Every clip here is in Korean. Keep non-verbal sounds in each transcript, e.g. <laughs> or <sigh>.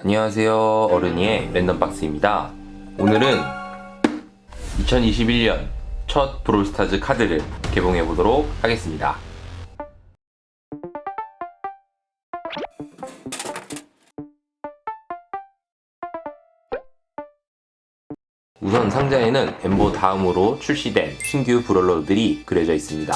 안녕하세요 어른이의 랜덤박스입니다 오늘은 2021년 첫 브롤스타즈 카드를 개봉해 보도록 하겠습니다 우선 상자에는 엠보 다음으로 출시된 신규 브롤러들이 그려져 있습니다.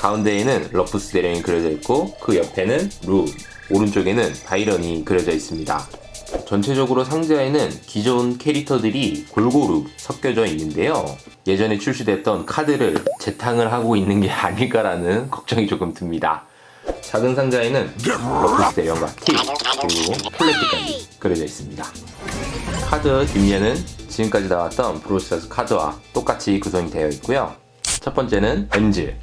가운데에는 러프스 대령이 그려져 있고 그 옆에는 루, 오른쪽에는 바이런이 그려져 있습니다. 전체적으로 상자에는 기존 캐릭터들이 골고루 섞여져 있는데요. 예전에 출시됐던 카드를 재탕을 하고 있는 게 <laughs> 아닐까라는 걱정이 조금 듭니다. 작은 상자에는 러프스 대령과 팁, 그리고 플래티까지 그려져 있습니다. 카드 뒷면은 지금까지 나왔던 브로스타즈 카드와 똑같이 구성이 되어 있고요. 첫 번째는 엔즈,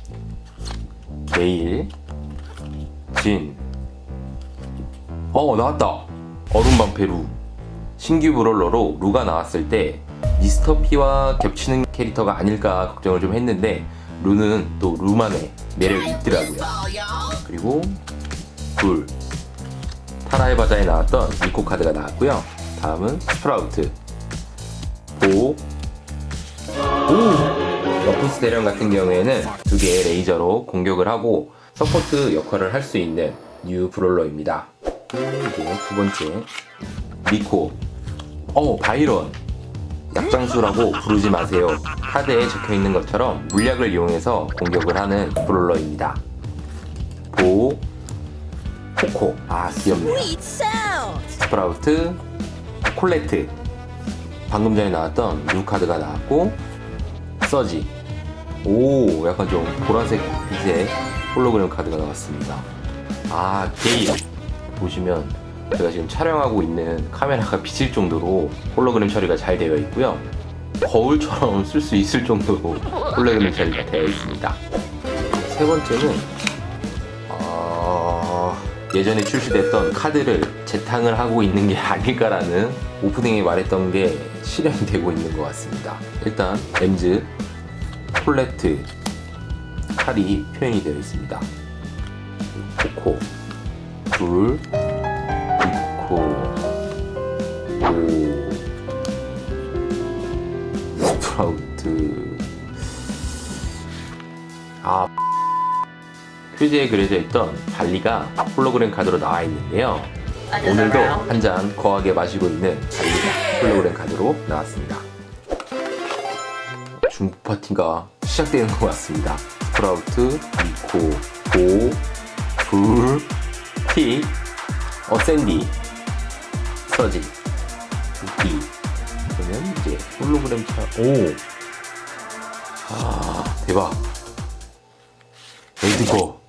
게일, 진, 어 나왔다. 얼음 방패 루. 신규 브롤러로 루가 나왔을 때 미스터 피와 겹치는 캐릭터가 아닐까 걱정을 좀 했는데 루는 또 루만의 매력이 있더라고요. 그리고 불. 타라의 바다에 나왔던 니코 카드가 나왔고요. 다음은 스프라우트, 보, 오! 러프스 대령 같은 경우에는 두 개의 레이저로 공격을 하고 서포트 역할을 할 수 있는 뉴 브롤러입니다. 이제 두 번째, 리코, 어, 바이런. 약장수라고 부르지 마세요. 카드에 적혀 있는 것처럼 물약을 이용해서 공격을 하는 브롤러입니다. 보, 코코. 아, 귀엽네요. 스프라우트, 콜레트 방금 전에 나왔던 루 카드가 나왔고 서지 오 약간 좀 보라색 빛의 홀로그램 카드가 나왔습니다 아 게일 보시면 제가 지금 촬영하고 있는 카메라가 <laughs> 비칠 정도로 홀로그램 처리가 잘 되어 있고요 거울처럼 <laughs> 쓸 수 있을 정도로 <laughs> 홀로그램 처리가 되어 있습니다 세 번째는 아, 예전에 출시됐던 카드를 재탕을 하고 있는 게 아닐까라는 오프닝에 말했던 게 실현이 되고 있는 것 같습니다. 일단 엠즈, 폴레트, 칼이 표현이 되어 있습니다. 코코, 불, 이코, 오, 스프라우트, 아 표지에 그려져 있던 발리가 홀로그램 카드로 나와 있는데요. 오늘도 한 잔 거하게 마시고 있는 발리가 홀로그램 카드로 나왔습니다. 중국 파티가 시작되는 것 같습니다. 스프라우트, 이코, 보, 불, 티, 어, 샌디, 서지, 비. 그러면 이제 홀로그램 차, 오! 아, 대박. 에드거.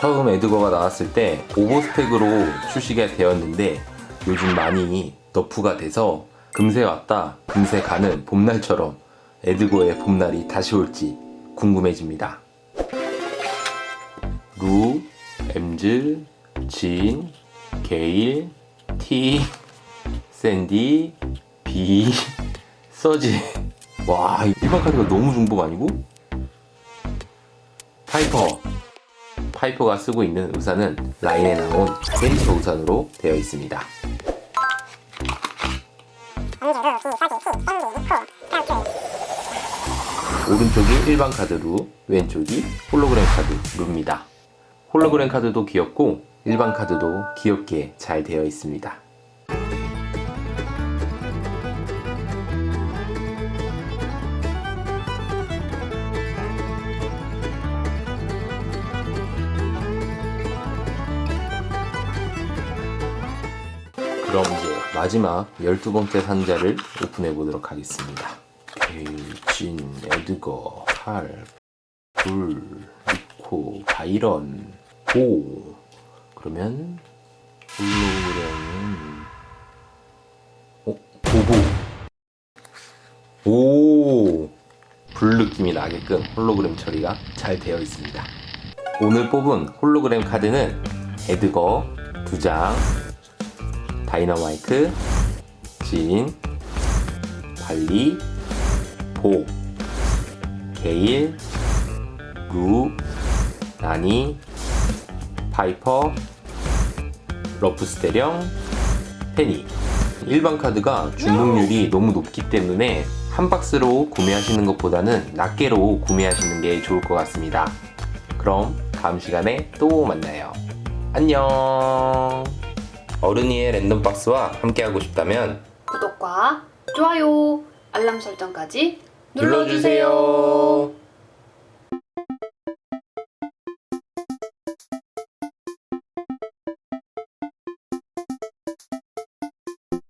처음 에드거가 나왔을 때 오버스펙으로 출시가 되었는데 요즘 많이 너프가 돼서 금세 왔다 금세 가는 봄날처럼 에드거의 봄날이 다시 올지 궁금해집니다. 루, 엠즈, 진, 게일, 티, 샌디, 비, 서지. 와, 이 일반 카드가 너무 중복 아니고? 파이퍼. 파이퍼가 쓰고 있는 우산은 라인에 나온 센터 우산으로 되어 있습니다. 오른쪽이 일반 카드 루, 왼쪽이 홀로그램 카드 루입니다. 홀로그램 카드도 귀엽고 일반 카드도 귀엽게 잘 되어 있습니다. 그럼 이제 마지막 12번째 상자를 오픈해 보도록 하겠습니다. 진, 에드거, 칼, 불, 리코, 바이런, 보. 그러면 홀로그램은 어? 보보. 오! 불 느낌이 나게끔 홀로그램 처리가 잘 되어 있습니다. 오늘 뽑은 홀로그램 카드는 에드거 2장, 다이너마이트, 진, 발리, 보, 게일, 루, 나니, 파이퍼, 러프스 대령, 페니 일반 카드가 중복률이 너무 높기 때문에 한 박스로 구매하시는 것보다는 낱개로 구매하시는 게 좋을 것 같습니다. 그럼 다음 시간에 또 만나요. 안녕. 어른이의 랜덤 박스와 함께하고 싶다면 구독과 좋아요, 알람 설정까지 눌러주세요.